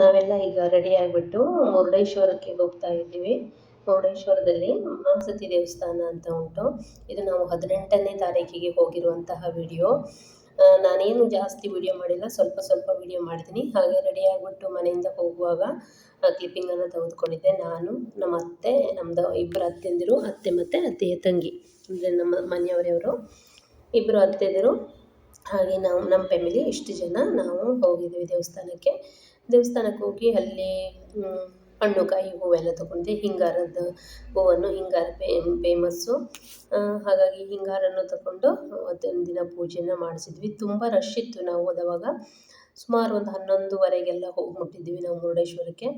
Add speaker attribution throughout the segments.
Speaker 1: ನಾವೆಲ್ಲ ಈಗ ರೆಡಿ ಆಗಿಬಿಟ್ಟು ಮುರುಡೇಶ್ವರಕ್ಕೆ ಹೋಗ್ತಾ ಇದ್ದೀವಿ. ಮುರುಡೇಶ್ವರದಲ್ಲಿ ಮಾಂಸತಿ ದೇವಸ್ಥಾನ ಅಂತ ಉಂಟು. ಇದು ನಾವು ಹದಿನೆಂಟನೇ ತಾರೀಕಿಗೆ ಹೋಗಿರುವಂತಹ ವಿಡಿಯೋ ನಾನೇನು ಜಾಸ್ತಿ ವಿಡಿಯೋ ಮಾಡಿಲ್ಲ, ಸ್ವಲ್ಪ ಸ್ವಲ್ಪ ವಿಡಿಯೋ ಮಾಡಿದ್ದೀನಿ ಹಾಗೆ ರೆಡಿ ಆಗಿಬಿಟ್ಟು ಮನೆಯಿಂದ ಹೋಗುವಾಗ ಕ್ಲಿಪ್ಪಿಂಗನ್ನು ತೆಗೆದುಕೊಂಡಿದ್ದೆ. ನಾನು, ನಮ್ಮ ಅತ್ತೆ ನಮ್ಮದು ಇಬ್ಬರು ಅತ್ತೆಂದಿರು, ಅತ್ತೆ ಮತ್ತು ಅತ್ತೆಯ ತಂಗಿ, ಅಂದರೆ ನಮ್ಮ ಮನೆಯವರೆಯವರು ಇಬ್ಬರು ಅತ್ತೆದಿರು. ಹಾಗೆ ನಾವು, ನಮ್ಮ ಫ್ಯಾಮಿಲಿ ಇಷ್ಟು ಜನ ನಾವು ಹೋಗಿದ್ದೀವಿ ದೇವಸ್ಥಾನಕ್ಕೆ. ದೇವಸ್ಥಾನಕ್ಕೆ ಹೋಗಿ ಅಲ್ಲಿ ಹಣ್ಣು, ಕಾಯಿ ಹೂವೆಲ್ಲ ತೊಗೊಂಡ್ವಿ. ಹಿಂಗಾರದ ಹೂವನ್ನು, ಹಿಂಗಾರ ಫೇಮಸ್ಸು ಹಾಗಾಗಿ ಹಿಂಗಾರನ್ನು ತಗೊಂಡು ಅವತ್ತೊಂದು ದಿನ ಪೂಜೆನ ಮಾಡಿಸಿದ್ವಿ. ತುಂಬ ರಶ್ ಇತ್ತು ನಾವು ಹೋದವಾಗ. ಸುಮಾರು ಒಂದು ಹನ್ನೊಂದುವರೆಗೆಲ್ಲ ಹೋಗಿ ಮುಟ್ಟಿದ್ವಿ ನಾವು ಮುರುಡೇಶ್ವರಕ್ಕೆ.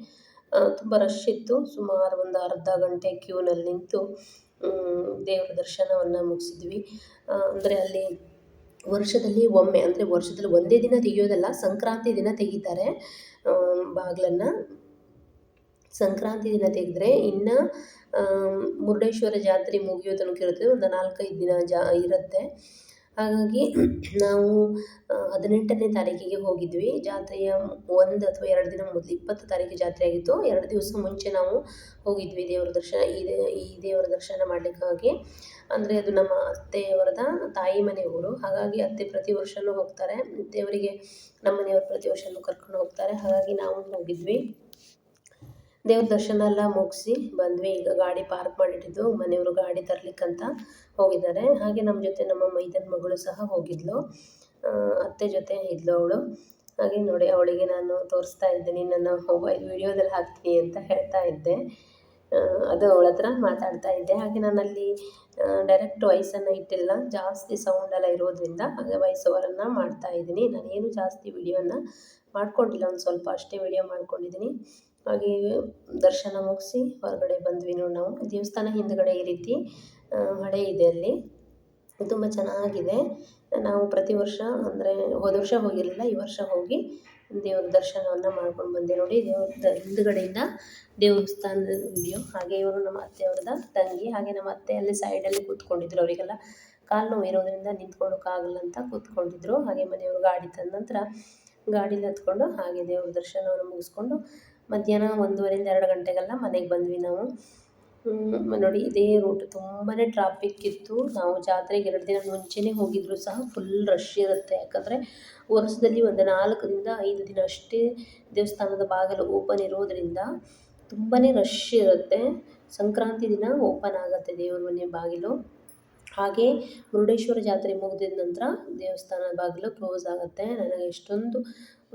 Speaker 1: ತುಂಬ ರಶ್ ಇತ್ತು. ಸುಮಾರು ಒಂದು ಅರ್ಧ ಗಂಟೆ ಕ್ಯೂನಲ್ಲಿ ನಿಂತು ದೇವರ ದರ್ಶನವನ್ನು ಮುಗಿಸಿದ್ವಿ. ಅಂದರೆ ಅಲ್ಲಿ ವರ್ಷದಲ್ಲಿ ಒಮ್ಮೆ, ಅಂದರೆ ವರ್ಷದಲ್ಲಿ ಒಂದೇ ದಿನ ತೆಗೆಯೋದಲ್ಲ, ಸಂಕ್ರಾಂತಿ ದಿನ ತೆಗಿತಾರೆ. ಬಾಗಿಲನ್ನು ಸಂಕ್ರಾಂತಿ ದಿನ ತೆಗೆದ್ರೆ ಇನ್ನು ಮುರುಡೇಶ್ವರ ಜಾತ್ರೆ ಮುಗಿಯೋ ತನಕ ಇರುತ್ತೆ. ಒಂದು ನಾಲ್ಕೈದು ದಿನ ಜಾ ಇರುತ್ತೆ. ಹಾಗಾಗಿ ನಾವು ಹದಿನೆಂಟನೇ ತಾರೀಕಿಗೆ ಹೋಗಿದ್ವಿ. ಜಾತ್ರೆಯ ಒಂದು ಅಥವಾ ಎರಡು ದಿನ ಮೊದಲು ಇಪ್ಪತ್ತು ತಾರೀಕು ಜಾತ್ರೆ ಆಗಿತ್ತು. ಎರಡು ದಿವಸ ಮುಂಚೆ ನಾವು ಹೋಗಿದ್ವಿ ದೇವರ ದರ್ಶನ, ಈ ಈ ದೇವರ ದರ್ಶನ ಮಾಡಲಿಕ್ಕಾಗಿ. ಅಂದರೆ ಅದು ನಮ್ಮ ಅತ್ತೆಯವರದ ತಾಯಿ ಮನೆ ಊರು ಹಾಗಾಗಿ ಅತ್ತೆ ಪ್ರತಿ ವರ್ಷವೂ ಹೋಗ್ತಾರೆ. ದೇವರಿಗೆ ನಮ್ಮ ಮನೆಯವರು ಪ್ರತಿ ವರ್ಷವೂ ಕರ್ಕೊಂಡು ಹೋಗ್ತಾರೆ. ಹಾಗಾಗಿ ನಾವು ಹೋಗಿದ್ವಿ. ದೇವ್ರ ದರ್ಶನ ಎಲ್ಲ ಮುಗಿಸಿ ಬಂದ್ವಿ. ಈಗ ಗಾಡಿ ಪಾರ್ಕ್ ಮಾಡಿಟ್ಟಿದ್ದು. ಮನೆಯವರು ಗಾಡಿ ತರ್ಲಿಕ್ಕಂತ ಹೋಗಿದ್ದಾರೆ. ಹಾಗೆ ನಮ್ಮ ಜೊತೆ ನಮ್ಮ ಮೈದನ ಮಗಳು ಸಹ ಹೋಗಿದ್ಲು. ಅತ್ತೆ ಜೊತೆ ಇದ್ಲು ಅವಳು. ಹಾಗೆ ನೋಡಿ, ಅವಳಿಗೆ ನಾನು ತೋರಿಸ್ತಾ ಇದ್ದೀನಿ. ನನ್ನ ಮೊಬೈಲ್ ವಿಡಿಯೋದಲ್ಲಿ ಹಾಕ್ತೀನಿ ಅಂತ ಹೇಳ್ತಾ ಇದ್ದೆ. ಅದು ಅವಳ ಹತ್ರ ಮಾತಾಡ್ತಾ ಇದ್ದೆ. ಹಾಗೆ ನಾನಲ್ಲಿ ಡೈರೆಕ್ಟ್ ವಾಯ್ಸನ್ನು ಇಟ್ಟಿಲ್ಲ. ಜಾಸ್ತಿ ಸೌಂಡೆಲ್ಲ ಇರೋದ್ರಿಂದ ಹಾಗೆ ವಾಯ್ಸ್ ಓವರನ್ನು ಮಾಡ್ತಾ ಇದ್ದೀನಿ. ನಾನೇನು ಜಾಸ್ತಿ ವಿಡಿಯೋನ ಮಾಡ್ಕೊಂಡಿಲ್ಲ. ಒಂದು ಸ್ವಲ್ಪ ಅಷ್ಟೇ ವಿಡಿಯೋ ಮಾಡ್ಕೊಂಡಿದ್ದೀನಿ. ಹಾಗೆ ದರ್ಶನ ಮುಗಿಸಿ ಹೊರಗಡೆ ಬಂದ್ವಿ ನೋಡಿ ನಾವು. ದೇವಸ್ಥಾನ ಹಿಂದ್ಗಡೆ ಈ ರೀತಿ. ಹಳೆ ಇದೆ ಅಲ್ಲಿ. ತುಂಬ ಚೆನ್ನಾಗಿದೆ. ನಾವು ಪ್ರತಿ ವರ್ಷ ಅಂದರೆ ಹೋದ ವರ್ಷ ಹೋಗಿರಲಿಲ್ಲ, ಈ ವರ್ಷ ಹೋಗಿ ದೇವ್ರ ದರ್ಶನವನ್ನು ಮಾಡ್ಕೊಂಡು ಬಂದೆ ನೋಡಿ. ದೇವ್ರದ ಹಿಂದುಗಡೆಯಿಂದ ದೇವಸ್ಥಾನದ ವಿಡಿಯೋ ಹಾಗೆ ಇವರು ನಮ್ಮ ಅತ್ತೆಯವ್ರದ ತಂಗಿ, ಹಾಗೆ ನಮ್ಮ ಅತ್ತೆ ಅಲ್ಲಿ ಸೈಡಲ್ಲಿ ಕೂತ್ಕೊಂಡಿದ್ರು. ಅವರಿಗೆಲ್ಲ ಕಾಲು ನೋವು ಇರೋದರಿಂದ ನಿಂತ್ಕೊಳ್ಳೋಕ್ಕಾಗಲ್ಲ ಅಂತ ಕೂತ್ಕೊಂಡಿದ್ರು. ಹಾಗೆ ಮನೆಯವರು ಗಾಡಿ ತಂದ ನಂತರ ಗಾಡೀಲಿ ಹತ್ಕೊಂಡು ಹಾಗೆ ದೇವ್ರ ದರ್ಶನವನ್ನು ಮುಗಿಸ್ಕೊಂಡು ಮಧ್ಯಾಹ್ನ ಒಂದೂವರೆಯಿಂದ ಎರಡು ಗಂಟೆಗೆಲ್ಲ ಮನೆಗೆ ಬಂದ್ವಿ ನಾವು. ನೋಡಿ ಇದೇ ರೂಟ್ ತುಂಬಾ ಟ್ರಾಫಿಕ್ ಇತ್ತು. ನಾವು ಜಾತ್ರೆಗೆ ಎರಡು ದಿನ ಮುಂಚೆನೇ ಹೋಗಿದ್ರು ಸಹ ಫುಲ್ ರಶ್ ಇರುತ್ತೆ. ಯಾಕಂದರೆ ವರ್ಷದಲ್ಲಿ ಒಂದು ನಾಲ್ಕರಿಂದ ಐದು ದಿನ ಅಷ್ಟೇ ದೇವಸ್ಥಾನದ ಬಾಗಿಲು ಓಪನ್ ಇರೋದರಿಂದ ತುಂಬಾ ರಶ್ ಇರುತ್ತೆ. ಸಂಕ್ರಾಂತಿ ದಿನ ಓಪನ್ ಆಗುತ್ತೆ ದೇವರ ಮನೆ ಬಾಗಿಲು. ಹಾಗೆ ಮುರುಡೇಶ್ವರ ಜಾತ್ರೆ ಮುಗಿದಿದ ನಂತರ ದೇವಸ್ಥಾನದ ಬಾಗಿಲು ಕ್ಲೋಸ್ ಆಗುತ್ತೆ. ನನಗೆ ಎಷ್ಟೊಂದು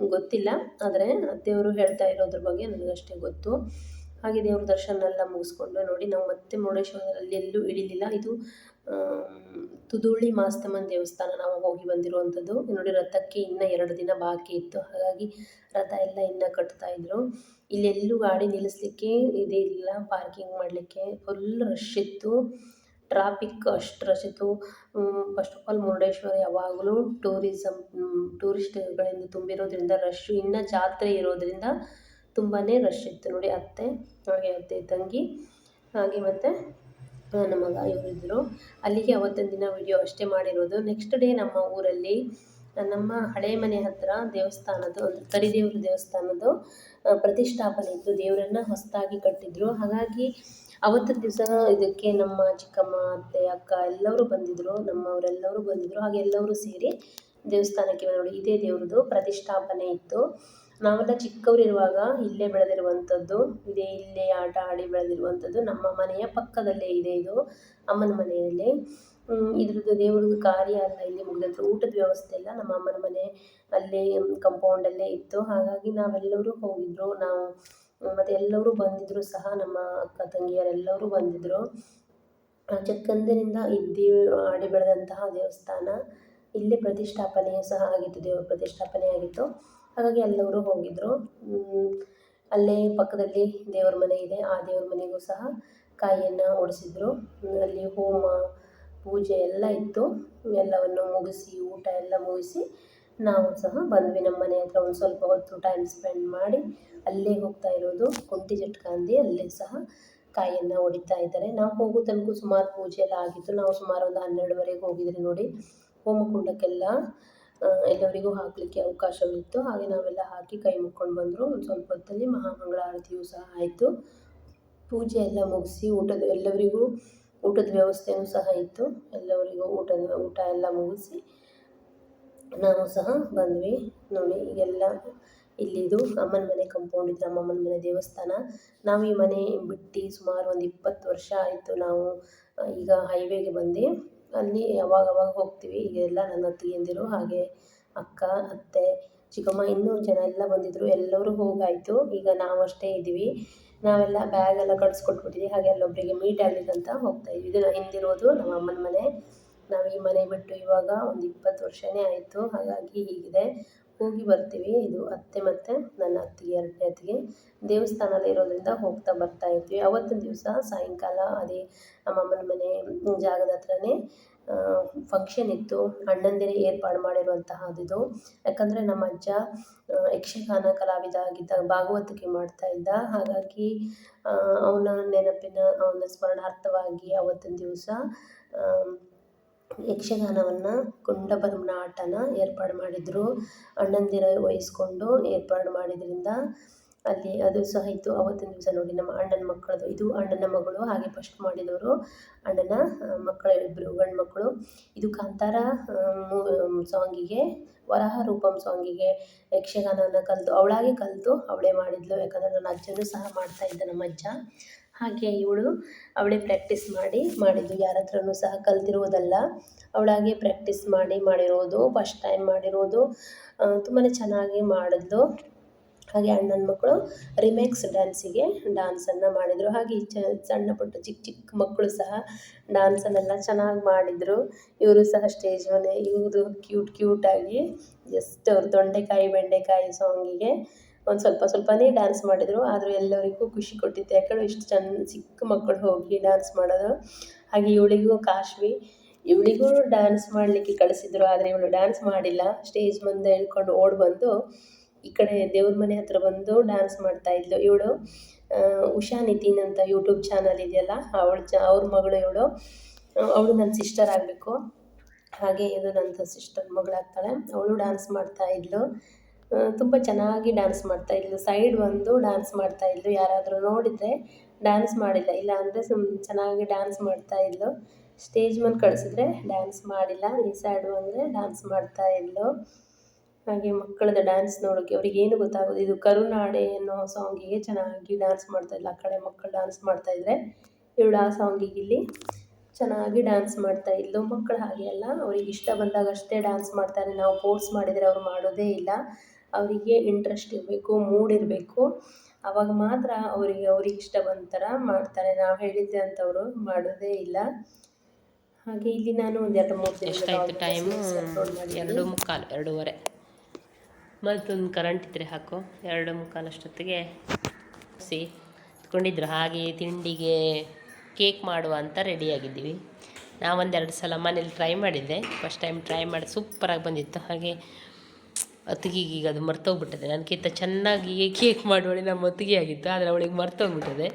Speaker 1: ಗೊತ್ತಿಲ್ಲ. ಆದರೆ ದೇವರು ಹೇಳ್ತಾ ಇರೋದ್ರ ಬಗ್ಗೆ ನನಗಷ್ಟೇ ಗೊತ್ತು. ಹಾಗೆ ದೇವ್ರ ದರ್ಶನ ಎಲ್ಲ ಮುಗಿಸ್ಕೊಂಡು ನೋಡಿ, ನಾವು ಮತ್ತೆ ಮುರುಡೇಶ್ವರದಲ್ಲಿ ಎಲ್ಲೂ ಇಳಿಲಿಲ್ಲ. ಇದು ತುದುಳಿ ಮಾಸ್ತಮ್ಮನ ದೇವಸ್ಥಾನ. ನಾವು ಹೋಗಿ ಬಂದಿರುವಂಥದ್ದು. ನೋಡಿ ರಥಕ್ಕೆ ಇನ್ನೂ ಎರಡು ದಿನ ಬಾಕಿ ಇತ್ತು. ಹಾಗಾಗಿ ರಥ ಎಲ್ಲ ಇನ್ನೂ ಕಟ್ತಾಯಿದ್ರು ಇಲ್ಲೆಲ್ಲೂ ಗಾಡಿ ನಿಲ್ಲಿಸ್ಲಿಕ್ಕೆ ಇದೇ ಇಲ್ಲ. ಪಾರ್ಕಿಂಗ್ ಮಾಡಲಿಕ್ಕೆ ಫುಲ್ ರಶ್ ಇತ್ತು. ಟ್ರಾಫಿಕ್ ಅಷ್ಟು ರಶ್ ಇತ್ತು. ಫಸ್ಟ್ ಆಫ್ ಆಲ್ ಮುರುಡೇಶ್ವರ ಯಾವಾಗಲೂ ಟೂರಿಸಮ್ ಟೂರಿಸ್ಟ್ಗಳಿಂದ ತುಂಬಿರೋದ್ರಿಂದ ರಶ್ಶು ಇನ್ನು ಜಾತ್ರೆ ಇರೋದರಿಂದ ತುಂಬಾ ರಶ್ ಇತ್ತು. ನೋಡಿ ಅತ್ತೆ, ಹಾಗೆ ಅತ್ತೆ ತಂಗಿ, ಹಾಗೆ ಮತ್ತು ನಮ್ಮ ಮಗ ಅಲ್ಲಿಗೆ ಅವತ್ತಿನ ದಿನ ವಿಡಿಯೋ ಅಷ್ಟೇ ಮಾಡಿರೋದು. ನೆಕ್ಸ್ಟ್ ಡೇ ನಮ್ಮ ಊರಲ್ಲಿ ನಮ್ಮ ಹಳೆ ಮನೆ ಹತ್ತಿರ ದೇವಸ್ಥಾನದ್ದು, ಅಂದರೆ ಕರಿದೇವ್ರ ದೇವಸ್ಥಾನದ್ದು ಪ್ರತಿಷ್ಠಾಪನೆ ಇತ್ತು. ದೇವರನ್ನು ಹೊಸದಾಗಿ ಕಟ್ಟಿದ್ರು. ಹಾಗಾಗಿ ಅವತ್ತಿನ ದಿವಸ ಇದಕ್ಕೆ ನಮ್ಮ ಚಿಕ್ಕಮ್ಮ, ಅತ್ತೆ, ಅಕ್ಕ ಎಲ್ಲರೂ ಬಂದಿದ್ದರು ನಮ್ಮವರೆಲ್ಲರೂ ಬಂದಿದ್ದರು ಹಾಗೆ ಎಲ್ಲರೂ ಸೇರಿ ದೇವಸ್ಥಾನಕ್ಕೆ ನೋಡಿ, ಇದೇ ದೇವ್ರದ್ದು ಪ್ರತಿಷ್ಠಾಪನೆ ಇತ್ತು. ನಾವೆಲ್ಲ ಚಿಕ್ಕವರಿರುವಾಗ ಇಲ್ಲೇ ಬೆಳೆದಿರುವಂಥದ್ದು, ಇದೇ ಇಲ್ಲೇ ಆಟ ಆಡಿ ಬೆಳೆದಿರುವಂಥದ್ದು ನಮ್ಮ ಮನೆಯ ಪಕ್ಕದಲ್ಲೇ ಇದೆ ಇದು, ಅಮ್ಮನ ಮನೆಯಲ್ಲಿ. ಇದ್ರದ್ದು ದೇವ್ರದ್ದು ಕಾರ್ಯ ಎಲ್ಲ ಇಲ್ಲಿ ಮುಗಿದತ್ರ ಊಟದ ವ್ಯವಸ್ಥೆ ಎಲ್ಲ ನಮ್ಮ ಅಮ್ಮನ ಮನೆ ಅಲ್ಲೇ ಕಂಪೌಂಡಲ್ಲೇ ಇತ್ತು. ಹಾಗಾಗಿ ನಾವೆಲ್ಲರೂ ಹೋಗಿದ್ರು. ನಾವು, ಮತ್ತೆ ಎಲ್ಲರೂ ಬಂದಿದ್ದರು ಸಹ, ನಮ್ಮ ಅಕ್ಕ ತಂಗಿಯರೆಲ್ಲರೂ ಬಂದಿದ್ದರು ಚಿಕ್ಕಂದಿನಿಂದ ಇದ್ದಿ ಆಡಿ ಬೆಳೆದಂತಹ ದೇವಸ್ಥಾನ, ಇಲ್ಲೇ ಪ್ರತಿಷ್ಠಾಪನೆಯು ಸಹ ಆಗಿತ್ತು, ದೇವ್ರ ಪ್ರತಿಷ್ಠಾಪನೆ ಆಗಿತ್ತು. ಹಾಗಾಗಿ ಎಲ್ಲರೂ ಹೋಗಿದ್ದರು ಅಲ್ಲೇ ಪಕ್ಕದಲ್ಲಿ ದೇವರ ಮನೆ ಇದೆ. ಆ ದೇವ್ರ ಮನೆಗೂ ಸಹ ಕಾಯಿಯನ್ನು ಓಡಿಸಿದ್ರು ಅಲ್ಲಿ ಹೋಮ, ಪೂಜೆ ಎಲ್ಲ ಇತ್ತು. ಎಲ್ಲವನ್ನು ಮುಗಿಸಿ, ಊಟ ಎಲ್ಲ ಮುಗಿಸಿ ನಾವು ಸಹ ಬಂದ್ವಿ. ನಮ್ಮ ಮನೆ ಹತ್ರ ಒಂದು ಸ್ವಲ್ಪ ಹೊತ್ತು ಟೈಮ್ ಸ್ಪೆಂಡ್ ಮಾಡಿ ಅಲ್ಲೇ ಹೋಗ್ತಾ ಇರೋದು. ಕುಂಟಿ ಜಟ್ಕಾಂದಿ ಅಲ್ಲೇ ಸಹ ಕಾಯಿಯನ್ನು ಹೊಡಿತಾ ಇದ್ದಾರೆ. ನಾವು ಹೋಗೋ ತನಕ ಸುಮಾರು ಪೂಜೆ ಎಲ್ಲ ಆಗಿತ್ತು. ನಾವು ಸುಮಾರು ಒಂದು ಹನ್ನೆರಡುವರೆಗೆ ಹೋಗಿದ್ರಿ ನೋಡಿ. ಹೋಮಕುಂಡಕ್ಕೆಲ್ಲ ಎಲ್ಲರಿಗೂ ಹಾಕಲಿಕ್ಕೆ ಅವಕಾಶವಿತ್ತು. ಹಾಗೆ ನಾವೆಲ್ಲ ಹಾಕಿ ಕೈ ಮುಕ್ಕೊಂಡು ಬಂದರು. ಒಂದು ಸ್ವಲ್ಪ ಹೊತ್ತಲ್ಲಿ ಮಹಾಮಂಗಳಾರತಿಯು ಸಹ ಆಯಿತು. ಪೂಜೆ ಎಲ್ಲ ಮುಗಿಸಿ ಊಟದ, ಎಲ್ಲರಿಗೂ ಊಟದ ವ್ಯವಸ್ಥೆಯೂ ಸಹ ಇತ್ತು. ಎಲ್ಲರಿಗೂ ಊಟದ, ಊಟ ಎಲ್ಲ ಮುಗಿಸಿ ನಾವು ಸಹ ಬಂದ್ವಿ. ನೋಡಿ, ಈಗೆಲ್ಲ ಇಲ್ಲಿದು ಅಮ್ಮನ ಮನೆ ಕಂಪೌಂಡ್ ಇತ್ತು ನಮ್ಮ ಅಮ್ಮನ ಮನೆ ದೇವಸ್ಥಾನ. ನಾವು ಈ ಮನೆ ಬಿಟ್ಟು ಸುಮಾರು ಒಂದು ಇಪ್ಪತ್ತು ವರ್ಷ ಆಯಿತು ನಾವು ಈಗ ಹೈವೇಗೆ ಬಂದು ಅಲ್ಲಿ ಅವಾಗ ಅವಾಗ ಹೋಗ್ತೀವಿ ಈಗ ನನ್ನ ಅತ್ತಿಗೆಂದಿರು ಹಾಗೆ ಅಕ್ಕ, ಅತ್ತೆ, ಚಿಕ್ಕಮ್ಮ ಇನ್ನೂ ಜನ ಎಲ್ಲ ಬಂದಿದ್ದರು ಎಲ್ಲರೂ ಹೋಗಾಯಿತು. ಈಗ ನಾವಷ್ಟೇ ಇದ್ದೀವಿ ನಾವೆಲ್ಲ ಬ್ಯಾಗ್ ಎಲ್ಲ ಕಳ್ಸಿಕೊಟ್ಬಿಟ್ಟಿದ್ವಿ. ಹಾಗೆ ಅಲ್ಲೊಬ್ಬರಿಗೆ ಮೀಟ್ ಆಗಲಿಕ್ಕೆ ಅಂತ ಹೋಗ್ತಾ ಇದ್ವಿ. ಇದು ಹಿಂದಿರೋದು ನಮ್ಮ ಅಮ್ಮನ ಮನೆ. ನಾವು ಈ ಮನೆ ಬಿಟ್ಟು ಇವಾಗ ಒಂದು ಇಪ್ಪತ್ತು ವರ್ಷವೇ ಆಯಿತು. ಹಾಗಾಗಿ ಹೀಗಿದೆ. ಹೋಗಿ ಬರ್ತೀವಿ. ಇದು ಅತ್ತೆ ಮತ್ತು ನನ್ನ ಅತ್ತಿಗೆ, ಎರಡನೇ ಅತ್ತಿಗೆ. ದೇವಸ್ಥಾನದಲ್ಲಿ ಇರೋದ್ರಿಂದ ಹೋಗ್ತಾ ಬರ್ತಾ ಇದ್ವಿ. ಅವತ್ತಿನ ದಿವಸ ಸಾಯಂಕಾಲ ಅದೇ ನಮ್ಮಮ್ಮನ ಮನೆ ಜಾಗದ ಹತ್ರನೇ ಫಂಕ್ಷನ್ ಇತ್ತು. ಅಣ್ಣಂದಿರೇ ಏರ್ಪಾಡು ಮಾಡಿರುವಂತಹದ್ದು ಯಾಕಂದರೆ ನಮ್ಮ ಅಜ್ಜ ಯಕ್ಷಗಾನ ಕಲಾವಿದ ಆಗಿದ್ದ ಭಾಗವತಿಕೆ ಮಾಡ್ತಾ ಇದ್ದ. ಹಾಗಾಗಿ ಅವನ ನೆನಪಿನ, ಅವನ ಸ್ಮರಣಾರ್ಥವಾಗಿ ಅವತ್ತಿನ ದಿವಸ ಯಕ್ಷಗಾನವನ್ನು ಆಟನ ಏರ್ಪಾಡು ಮಾಡಿದರು. ಅಣ್ಣಂದಿರ ವಹಿಸ್ಕೊಂಡು ಏರ್ಪಾಡು ಮಾಡಿದ್ರಿಂದ ಅಲ್ಲಿ ಅದು ಸಹ ಇತ್ತು. ಅವತ್ತಿನ ದಿವಸ ನೋಡಿ ನಮ್ಮ ಅಣ್ಣನ ಮಕ್ಕಳದು. ಇದು ಅಣ್ಣನ ಮಗಳು, ಹಾಗೆ ಫಸ್ಟ್ ಮಾಡಿದವರು ಅಣ್ಣನ ಮಕ್ಕಳ ಇಬ್ಬರು ಗಂಡು ಮಕ್ಕಳು. ಇದು ಕಾಂತಾರ ಸಾಂಗಿಗೆ ವರಹ ರೂಪಂ ಸಾಂಗಿಗೆ ಯಕ್ಷಗಾನವನ್ನು ಕಲಿತು, ಅವಳಾಗೆ ಕಲಿತು ಅವಳೇ ಮಾಡಿದ್ಲು. ಯಾಕಂದರೆ ನನ್ನ ಅಜ್ಜನೂ ಸಹ ಮಾಡ್ತಾ ಇದ್ದ ನಮ್ಮ ಅಜ್ಜ. ಹಾಗೆ ಇವಳು ಅವಳೇ ಪ್ರ್ಯಾಕ್ಟೀಸ್ ಮಾಡಿ ಮಾಡಿದ್ದು. ಯಾರ ಹತ್ರನೂ ಸಹ ಕಲ್ತಿರುವುದಲ್ಲ ಅವಳಾಗೆ ಪ್ರ್ಯಾಕ್ಟೀಸ್ ಮಾಡಿ ಮಾಡಿರೋದು ಫಸ್ಟ್ ಟೈಮ್ ಮಾಡಿರೋದು ತುಂಬಾ ಚೆನ್ನಾಗಿ ಮಾಡಿದ್ಲು ಹಾಗೆ ಅಣ್ಣನ ಮಕ್ಕಳು ರಿಮೇಕ್ಸ್ ಡ್ಯಾನ್ಸಿಗೆ ಡ್ಯಾನ್ಸನ್ನು ಮಾಡಿದರು. ಹಾಗೆ ಚ, ಸಣ್ಣ ಪುಟ್ಟ ಚಿಕ್ಕ ಚಿಕ್ಕ ಮಕ್ಕಳು ಸಹ ಡ್ಯಾನ್ಸನ್ನೆಲ್ಲ ಚೆನ್ನಾಗಿ ಮಾಡಿದರು. ಇವರು ಸಹ ಸ್ಟೇಜ್ ಮೇಲೆ ಇವರು ಕ್ಯೂಟ್ ಕ್ಯೂಟಾಗಿ ಜಸ್ಟ್ ಅವ್ರ ತೊಂಡೆಕಾಯಿ, ಬೆಂಡೆಕಾಯಿ ಸಾಂಗಿಗೆ ಒಂದು ಸ್ವಲ್ಪ ಸ್ವಲ್ಪನೇ ಡ್ಯಾನ್ಸ್ ಮಾಡಿದರು. ಆದರೂ ಎಲ್ಲರಿಗೂ ಖುಷಿ ಕೊಟ್ಟಿತ್ತು. ಯಾಕಂದ್ರೆ ಇಷ್ಟು ಚೆನ್ನ ಚಿಕ್ಕ ಮಕ್ಕಳು ಹೋಗಿ ಡ್ಯಾನ್ಸ್ ಮಾಡೋದು. ಹಾಗೆ ಇವಳಿಗೂ ಕಾಶ್ವಿ. ಇವಳಿಗೂ ಡ್ಯಾನ್ಸ್ ಮಾಡಲಿಕ್ಕೆ ಕಳಿಸಿದ್ರು, ಆದರೆ ಇವಳು ಡ್ಯಾನ್ಸ್ ಮಾಡಿಲ್ಲ. ಸ್ಟೇಜ್ ಮುಂದೆ ಇಳ್ಕೊಂಡು ಓಡಿ ಬಂದು ಈ ಕಡೆ ದೇವ್ರ ಮನೆ ಹತ್ರ ಬಂದು ಡ್ಯಾನ್ಸ್ ಮಾಡ್ತಾ ಇದ್ಲು. ಇವಳು ಉಷಾ ನಿತಿನ್ ಅಂತ ಯೂಟ್ಯೂಬ್ ಚಾನಲ್ ಇದೆಯಲ್ಲ, ಅವಳ ಚ ಅವ್ರ ಮಗಳು ಇವಳು. ಅವಳು ನನ್ನ ಸಿಸ್ಟರ್ ಆಗಬೇಕು. ಹಾಗೆ ಇದು ನನ್ನ ಸಿಸ್ಟರ್ ಮಗಳಾಗ್ತಾಳೆ. ಅವಳು ಡ್ಯಾನ್ಸ್ ಮಾಡ್ತಾ ಇದ್ಲು. ತುಂಬ ಚೆನ್ನಾಗಿ ಡ್ಯಾನ್ಸ್ ಮಾಡ್ತಾ ಇದ್ಲು. ಸೈಡ್ ಬಂದು ಡ್ಯಾನ್ಸ್ ಮಾಡ್ತಾ ಇದ್ಲು. ಯಾರಾದರೂ ನೋಡಿದರೆ ಡ್ಯಾನ್ಸ್ ಮಾಡಿಲ್ಲ. ಇಲ್ಲ ಅಂದರೆ ಸುಮ್ ಚೆನ್ನಾಗಿ ಡ್ಯಾನ್ಸ್ ಮಾಡ್ತಾ ಇದ್ಲು. ಸ್ಟೇಜ್ ಮೇಲೆ ಕಳಿಸಿದ್ರೆ ಡ್ಯಾನ್ಸ್ ಮಾಡಿಲ್ಲ. ಈ ಸೈಡ್ ಬಂದರೆ ಡ್ಯಾನ್ಸ್ ಮಾಡ್ತಾ ಇದ್ಲು. ಹಾಗೆ ಮಕ್ಕಳದ ಡ್ಯಾನ್ಸ್ ನೋಡೋಕ್ಕೆ ಅವ್ರಿಗೇನು ಗೊತ್ತಾಗೋದು? ಇದು ಕರುನಾಡೆ ಅನ್ನೋ ಸಾಂಗಿಗೆ ಚೆನ್ನಾಗಿ ಡ್ಯಾನ್ಸ್ ಮಾಡ್ತಾ ಇದ್ಲು. ಆ ಕಡೆ ಮಕ್ಕಳು ಡ್ಯಾನ್ಸ್ ಮಾಡ್ತಾ ಇದ್ರೆ ಇವಳು ಆ ಸಾಂಗಿಗೆ ಇಲ್ಲಿ ಚೆನ್ನಾಗಿ ಡ್ಯಾನ್ಸ್ ಮಾಡ್ತಾ ಇದ್ಲು. ಮಕ್ಕಳು ಹಾಗೆ ಅಲ್ಲ. ಅವ್ರಿಗೆ ಇಷ್ಟ ಬಂದಾಗ ಅಷ್ಟೇ ಡ್ಯಾನ್ಸ್ ಮಾಡ್ತಾರೆ. ನಾವು ಫೋರ್ಸ್ ಮಾಡಿದರೆ ಅವ್ರು ಮಾಡೋದೇ ಇಲ್ಲ. ಅವರಿಗೆ ಇಂಟ್ರೆಸ್ಟ್ ಇರಬೇಕು ಮೂಡ್ ಇರಬೇಕು. ಆವಾಗ ಮಾತ್ರ ಅವರಿಗೆ ಅವ್ರಿಗೆ ಇಷ್ಟ ಬಂದ ಥರ ಮಾಡ್ತಾರೆ. ನಾವು ಹೇಳಿದ್ದೆ ಅಂತ ಅವರು ಮಾಡೋದೇ ಇಲ್ಲ. ಹಾಗೆ ಇಲ್ಲಿ ನಾನು ಒಂದು ಎರಡು ಮೂರು
Speaker 2: ಎಷ್ಟಾಯ್ತು ಟೈಮು ಎರಡು ಮುಕ್ಕಾಲು ಎರಡೂವರೆ. ಮತ್ತೊಂದು ಕರೆಂಟ್ ಇದ್ದರೆ ಹಾಕು. ಎರಡು ಮುಕ್ಕಾಲು ಅಷ್ಟೊತ್ತಿಗೆ ಸಿ ಇಟ್ಕೊಂಡಿದ್ರು. ಹಾಗೆ ತಿಂಡಿಗೆ ಕೇಕ್ ಮಾಡುವ ಅಂತ ರೆಡಿಯಾಗಿದ್ದೀವಿ ನಾವೊಂದೆರಡು ಸಲ ಮನೇಲಿ ಟ್ರೈ ಮಾಡಿದ್ದೆ. ಫಸ್ಟ್ ಟೈಮ್ ಟ್ರೈ ಮಾಡಿ ಸೂಪರಾಗಿ ಬಂದಿತ್ತು. ಹಾಗೆ ಅತ್ತಿಗೆಗೆ ಈಗ ಅದು ಮರ್ತೋಗ್ಬಿಟ್ಟಿದೆ. ನನಗಿಂತ ಚೆನ್ನಾಗಿ ಕೇಕ್ ಮಾಡುವಳಿ ನಮ್ಮ ಅತ್ತಿಗೆ ಆಗಿತ್ತು ಆದರೆ ಅವಳಿಗೆ ಮರ್ತೋಗ್ಬಿಟ್ಟಿದೆ.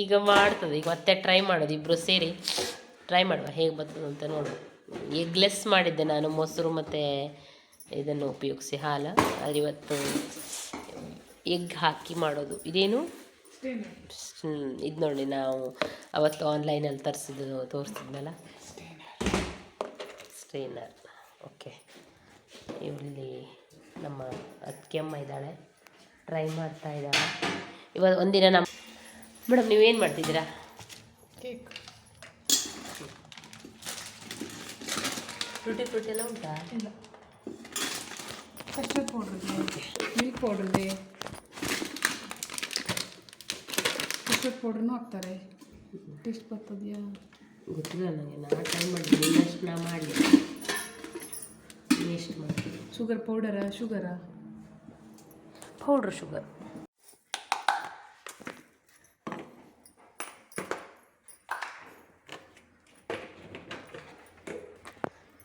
Speaker 2: ಈಗ ಮಾಡ್ತದೆ. ಈಗ ಮತ್ತೆ ಟ್ರೈ ಮಾಡೋದು ಇಬ್ಬರು ಸೇರಿ ಟ್ರೈ ಮಾಡುವ. ಹೇಗೆ ಬರ್ತದೆ ಅಂತ ನೋಡುವ. ಎಗ್ಲೆಸ್ ಮಾಡಿದ್ದೆ ನಾನು ಮೊಸರು ಮತ್ತು ಇದನ್ನು ಉಪಯೋಗಿಸಿ ಹಾಲು. ಆದರೆ ಇವತ್ತು ಎಗ್ ಹಾಕಿ ಮಾಡೋದು. ಇದೇನು? ಇದು ನೋಡಿ ನಾವು ಅವತ್ತು ಆನ್ಲೈನಲ್ಲಿ ತರಿಸಿದ್ದು ತೋರಿಸಿದ್ನಲ್ಲ? ಸ್ಟ್ರೈನರ್ ಓಕೆ ಇಲ್ಲಿ ನಮ್ಮ ಅತ್ತಿಗೆಮ್ಮ ಇದ್ದಾಳೆ. ಟ್ರೈ ಮಾಡ್ತಾ ಇದ್ದಾಳೆ. ಇವಾಗ ಒಂದಿನ ನಮ್ಮ ಮೇಡಮ್ ನೀವೇನು ಮಾಡ್ತಿದ್ದೀರಾ?
Speaker 3: ಕೇಕ್.
Speaker 2: ಫ್ರೂಟಿ ಫ್ರೂಟಿ ಎಲ್ಲ ಉಂಟಾ?
Speaker 3: ಇಲ್ಲ. ಕಸ್ಟರ್ಡ್ ಪೌಡ್ರ್ ಮಿಲ್ಕ್ ಪೌಡ್ರ್ ಇದೆ ಕಸ್ಟರ್ಡ್ ಪೌಡ್ರನ್ನು ಹಾಕ್ತಾರೆ. ಟೇಸ್ಟ್ ಬರ್ತದೆಯಾ?
Speaker 2: ಗೊತ್ತಿಲ್ಲ ನನಗೆ ನಾ ಟ್ರೈ ಮಾಡಿದ್ದೀನಿ ಇನ್ನಷ್ಟು ನಾ ಮಾಡಿ ಎಷ್ಟು ಮಾಡ್ತೀವಿ.
Speaker 3: ಶುಗರ್ ಪೌಡರಾ ಶುಗರಾ
Speaker 2: powder sugar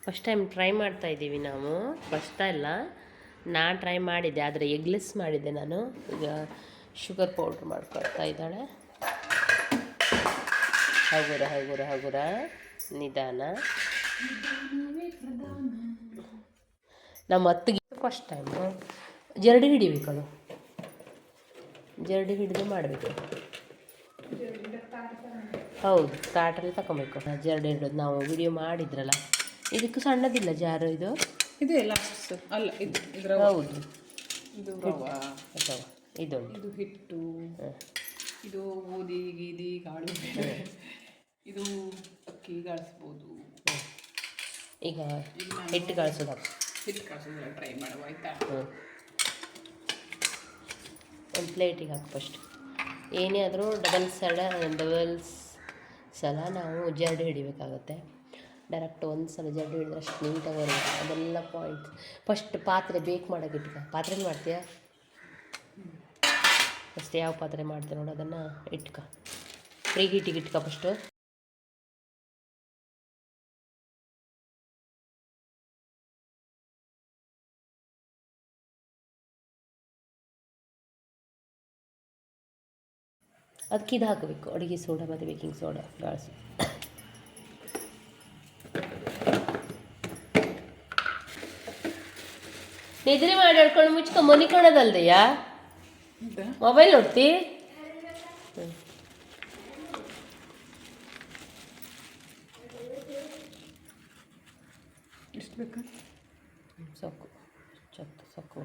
Speaker 2: first time try ಮಾಡ್ತಾ ಇದ್ದೀವಿ ನಾವು. ಫಸ್ಟ್ ಅಲ್ಲ ನಾನು ಟ್ರೈ ಮಾಡಿದ್ದೆ ಆದರೆ ಎಗ್ಲೆಸ್ ಮಾಡಿದ್ದೆ ನಾನು. ಈಗ ಶುಗರ್ ಪೌಡ್ರ್ ಮಾಡ್ಕೊಳ್ತಾ ಇದ್ದಾಳೆ. ಹಗುರ ಹಗುರ ಹಗುರ. ನಿಧಾನ. ನಮ್ಮ ಅತ್ತಿಗೆ ಫಸ್ಟ್ ಟೈಮು ಜರಡಿ ಹಿಡಿಬೇಕು ಅದು ಜರಡಿ ಹಿಡಿದು ಮಾಡಬೇಕು. ಹೌದು ತಾಟಲ್ಲಿ ತಗೊಬೇಕು ಜರಡಿ ಹಿಡಿದು ನಾವು ವಿಡಿಯೋ ಮಾಡಿದ್ರಲ್ಲ ಇದಕ್ಕೆ ಸಣ್ಣದಿಲ್ಲ ಜಾರು ಇದು?
Speaker 3: ಇದೆ ಲಾಸ್ಟ್ ಅಲ್ಲ ಇದು
Speaker 2: ಹೌದು.
Speaker 3: ಇದು
Speaker 2: ಇದೊಂದು.
Speaker 3: ಇದು ಹಿಟ್ಟು. ಇದು ಗೋಧಿ ಗೀದಿ ಕಾಳು ಇದು ಅಕ್ಕಿ ಗಾಳಿಸ್ಬೋದು.
Speaker 2: ಈಗ ಹಿಟ್ಟು ಕಳಿಸೋದು.
Speaker 3: ಹಿಟ್ಟು ಟ್ರೈ ಮಾಡುವ ಆಯ್ತಾ?
Speaker 2: ಹ್ಞೂ ಒಂದು ಪ್ಲೇಟಿಗೆ ಹಾಕಿ ಫಸ್ಟ್ ಏನೇ ಆದರೂ ಡಬಲ್ ಸಲ ಡಬಲ್ಸ್ ಸಲ ನಾವು ಜರಡು ಹಿಡಿಬೇಕಾಗುತ್ತೆ. ಡೈರೆಕ್ಟ್ ಒಂದು ಸಲ ಜರಡಿ ಹಿಡಿದ್ರೆ ಅಷ್ಟು ನೀಟಾಗಿ ಬರುತ್ತೆ ಅದೆಲ್ಲ ಪಾಯಿಂಟ್ ಫಸ್ಟ್ ಪಾತ್ರೆ ಬೇಕು ಮಾಡೋಕೆ ಇಟ್ಕ. ಪಾತ್ರೆ ಮಾಡ್ತೀಯಾ? ಫಸ್ಟ್ ಯಾವ ಪಾತ್ರೆ ಮಾಡ್ತೀಯ ನೋಡು ಅದನ್ನು ಇಟ್ಕ. ಫ್ರೀ ಹೀಟಿಗೆ ಇಟ್ಕ ಫಸ್ಟು ಅದಕ್ಕೆ ಇದು ಹಾಕಬೇಕು. ಅಡುಗೆ ಸೋಡಾ ಮತ್ತು ಬೇಕಿಂಗ್ ಸೋಡಾ ಗಾಳಿಸಿ ನಿದ್ರೆ ಮಾಡಿ ಹೇಳ್ಕೊಂಡು ಮುಚ್ಕೊ. ಮನಿಕೊಳೋದಲ್ದೆಯಾ
Speaker 3: ಹೌದಾ
Speaker 2: ಮೊಬೈಲ್ ನೋಡ್ತಿ?
Speaker 3: ಎಷ್ಟು ಬೇಕಾ?
Speaker 2: ಸಾಕು. ಚತ್ತು ಸಾಕು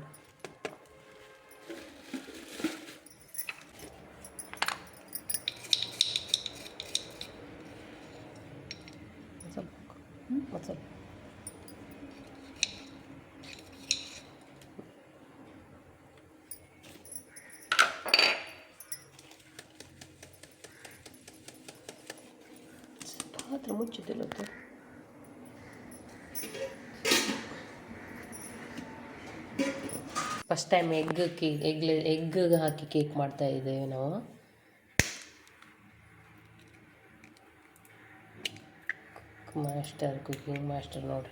Speaker 2: ಒಂದ್ ಸ್ವಲ್ಪ ಹಾಕು. ಒಂದ್ ಸ್ವಲ್ಪ ಅದು. First time egg cake egg egg ಹಾಕಿ ಕೇಕ್ ಮಾಡ್ತಾ ಇದ್ದೇವೆ ನಾವು. ಮಾಸ್ಟರ್ ಕುಕಿಂಗ್ ಮಾಸ್ಟರ್ ನೋಡಿ.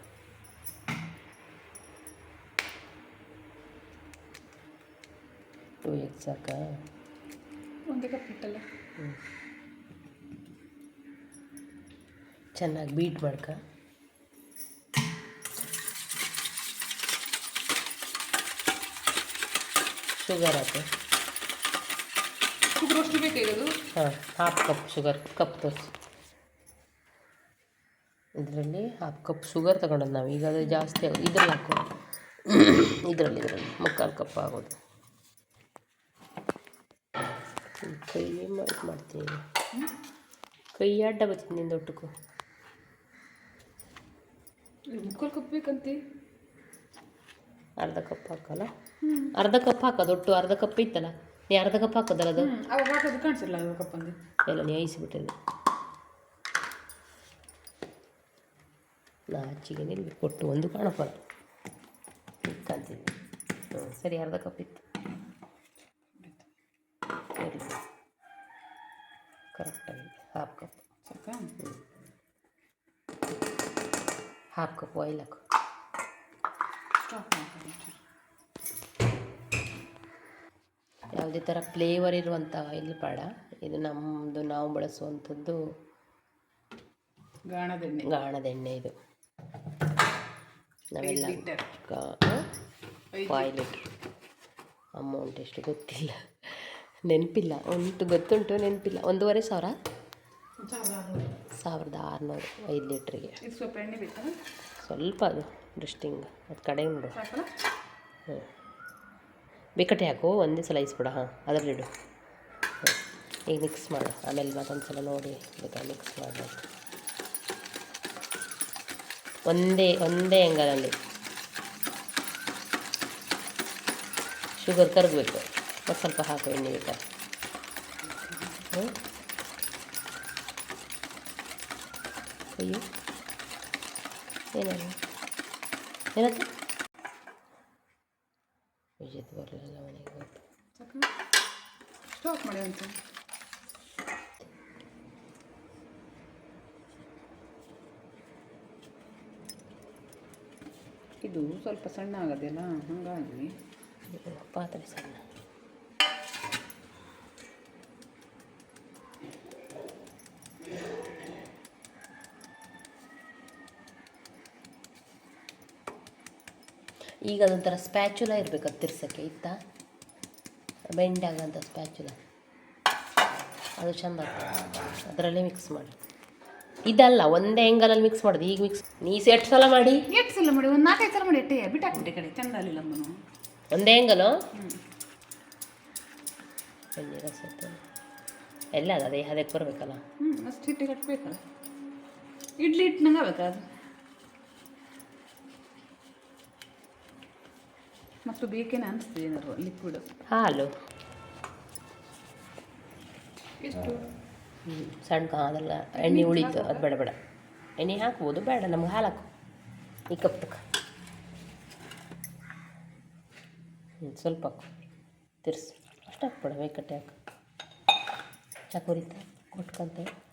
Speaker 2: ಟೂ ಎಗ್ ಸಾಕಾ?
Speaker 3: ಒಂದೇ ಕಪ್ ಹಿಟ್ಟಲ್ಲ.
Speaker 2: ಚೆನ್ನಾಗಿ ಬೀಟ್ ಮಾಡ್ಕ. ಶುಗರ್ ಹಾಕು.
Speaker 3: ಅಷ್ಟು
Speaker 2: ಹಾಂ ಹಾಫ್ ಕಪ್ ಶುಗರ್ ಕಪ್ ತೋರಿಸಿ ಇದರಲ್ಲಿ ಹಾಫ್ ಕಪ್ ಶುಗರ್ ತಗೊಂಡದ್ದು ನಾವು. ಈಗ ಅದು ಜಾಸ್ತಿ ಆಗೋದು ಇದ್ರಲ್ಲಿ ಹಾಕು ಇದರಲ್ಲಿ ಇದರಲ್ಲಿ. ಮುಕ್ಕಾಲು ಕಪ್ ಆಗೋದು. ಕೈ ಮಾಡಿ ಮಾಡ್ತೀನಿ. ಕೈ ಅಡ್ಡ ಬರ್ತೀನಿ ನಿಂದು ಒಟ್ಟಕ್ಕೂ.
Speaker 3: ಮುಕ್ಕಾಲು ಕಪ್ ಬೇಕಂತೆ
Speaker 2: ಅರ್ಧ ಕಪ್ ಹಾಕಲ್ಲ? ಅರ್ಧ ಕಪ್ ಹಾಕೋದು ಒಟ್ಟು ಅರ್ಧ ಕಪ್ ಇತ್ತಲ್ಲ? ನೀ ಅರ್ಧ ಕಪ್ ಹಾಕೋದಲ್ಲ ಅದು?
Speaker 3: ಅವಾಗ ಹಾಕೋದು ಕಾಣಿಸಲ್ಲ ಅರ್ಧ ಕಪ್ ಅಂದು.
Speaker 2: ಎಲ್ಲ ನೀ ಐಸಿಬಿಟ್ಟಿದೆ ನಾಚಿಗೆ ನಿಲ್ಲಿ ಕೊಟ್ಟು ಒಂದು ಕಾಣಪ್ಪ. ಕಾಣ್ತೀನಿ ಹ್ಞೂ ಸರಿ ಅರ್ಧ ಕಪ್ ಇತ್ತು. ಸರಿ ಕರೆಕ್ಟಾಗಿ ಹಾಫ್ ಕಪ್
Speaker 3: ಸಾಕಾ
Speaker 2: ಹಾಫ್ ಕಪ್ ಆಯಿಲ್ ಹಾಕು
Speaker 3: ಸ್ಟಾಪ್ ಮಾಡ್ಕೊಂಡು
Speaker 2: ಯಾವುದೇ ಥರ ಫ್ಲೇವರ್ ಇರುವಂಥ ಆಯಿಲ್ ಬೇಡ ಇದು ನಮ್ಮದು ನಾವು ಬಳಸುವಂಥದ್ದು
Speaker 3: ಗಾಣದೆಣ್ಣೆ.
Speaker 2: ಗಾಣದೆಣ್ಣೆ ಇದು. ನಾವೆಲ್ಲ
Speaker 3: ಲೀಟರ್ ಐದು
Speaker 2: ಫೈವ್ ಅಮೌಂಟ್ ಎಷ್ಟು ಗೊತ್ತಿಲ್ಲ. ನೆನಪಿಲ್ಲ ಉಂಟು ಗೊತ್ತುಂಟು ನೆನಪಿಲ್ಲ. ಒಂದೂವರೆ ಸಾವಿರ? ಸಾವಿರದ ಆರುನೂರು ಐದು ಲೀಟ್ರಿಗೆ.
Speaker 3: ಸ್ವಲ್ಪ ಎಣ್ಣೆ ಬೇಕಾ
Speaker 2: ಸ್ವಲ್ಪ ಅದು ಡ್ರಿಸ್ಟಿಂಗ್ ಅದು ಕಡೆ ನೋಡು. ಹ್ಞೂ ಬಿಕ್ಕಟ್ಟೆ ಹಾಕು ಒಂದೇ ಸಲ ಇಸ್ಬಿಡ ಹಾಂ ಅದರಲ್ಲಿಡು ಈಗ ಮಿಕ್ಸ್ ಮಾಡು. ಆಮೇಲೆ ಮತ್ತೊಂದು ಸಲ ನೋಡಿ ಬೇಕಾ ಮಿಕ್ಸ್ ಮಾಡಬೇಕು ಒಂದೇ ಒಂದೇ ಎಂಗಲಲ್ಲಿ ಶುಗರ್ ಕರಗಬೇಕು. ಮತ್ತು ಸ್ವಲ್ಪ ಹಾಕು ಎಣ್ಣೆ ಬೇಕಾ? ಹ್ಞೂ ಅಯ್ಯೋ ಏನಾದ್ರು ಏನಂತ ವಿಜಯತ್ ಬರಲಿಲ್ಲ ಮನೆಗೆ ಹೋಯ್ತು
Speaker 3: ಸಾಕಾ ಸ್ಟಾಪ್ ಮಾಡಿ ಅಂತ ಇದು ಸ್ವಲ್ಪ ಸಣ್ಣ ಆಗೋದಿಲ್ಲ ಹಾಗಾಗಿ
Speaker 2: ಪಾತ್ರೆ ಸಣ್ಣ. ಈಗ ಅದೊಂಥರ ಸ್ಪ್ಯಾಚುಲ ಇರಬೇಕು ಅದು ತಿರ್ಸೋಕ್ಕೆ ಇತ್ತಾ? ಬೆಂಡಾಗಂಥ ಸ್ಪ್ಯಾಚುಲ ಅದು ಚಂದ ಅದರಲ್ಲಿ ಮಿಕ್ಸ್ ಮಾಡಿ. ಇದಲ್ಲ ಒಂದೇ ಆ್ಯಂಗಲಲ್ಲಿ ಮಿಕ್ಸ್ ಮಾಡೋದು. ಈಗ ಮಿಕ್ಸ್ ನೀ ಎಷ್ಟು ಸಲ ಮಾಡಿ?
Speaker 3: ಎಷ್ಟು ಸಲ ಮಾಡಿ? ಒಂದು ನಾಲ್ಕೈದು ಸಲ ಮಾಡಿ ಎಟ್ಟೆ ಬಿಟ್ಟಾಕ್ಬಿಟ್ಟೆ ಕಡೆ. ಚಂದ ಅಲ್ಲಿ ಅಮ್ಮನು
Speaker 2: ಒಂದೇ ಆ್ಯಂಗಲು ಎಲ್ಲ ಅದೇ ಅದೇ ಅದಕ್ಕೆ ಬರಬೇಕಲ್ಲ
Speaker 3: ಹ್ಞೂ ಅಷ್ಟು ಹಿಟ್ಟಿಗೆ ಕಟ್ಟಬೇಕಲ್ಲ ಇಡ್ಲಿ ಹಿಟ್ಟಿನಂಗೆ ಆಗ್ಬೇಕಾ ಅದು? ಮತ್ತು ಬೇಕೇನೆ ಅನಿಸ್ತದೆ ಏನಾದ್ರು ಲಿಕ್ವಿಡ್
Speaker 2: ಹಾಲು.
Speaker 3: ಎಷ್ಟು?
Speaker 2: ಹ್ಞೂ ಸಣ್ಣ ಅದೆಲ್ಲ ಎಣ್ಣೆ ಉಳಿತು. ಅದು ಬೇಡ ಬೇಡ. ಎಣ್ಣೆ ಹಾಕ್ಬೋದು ಬೇಡ ನಮ್ಗೆ ಹಾಲು ಹಾಕು. ಈ ಕಪ್ ತಕ ಹ್ಞೂ ಸ್ವಲ್ಪ ಹಾಕು. ತಿರ್ಸು. ಅಷ್ಟು ಹಾಕ್ಬೇಡ ಬೇಕಟ್ಟೆ ಹಾಕು. ಚಾಕುರಿತ ಕೊಟ್ಕಂತೆ.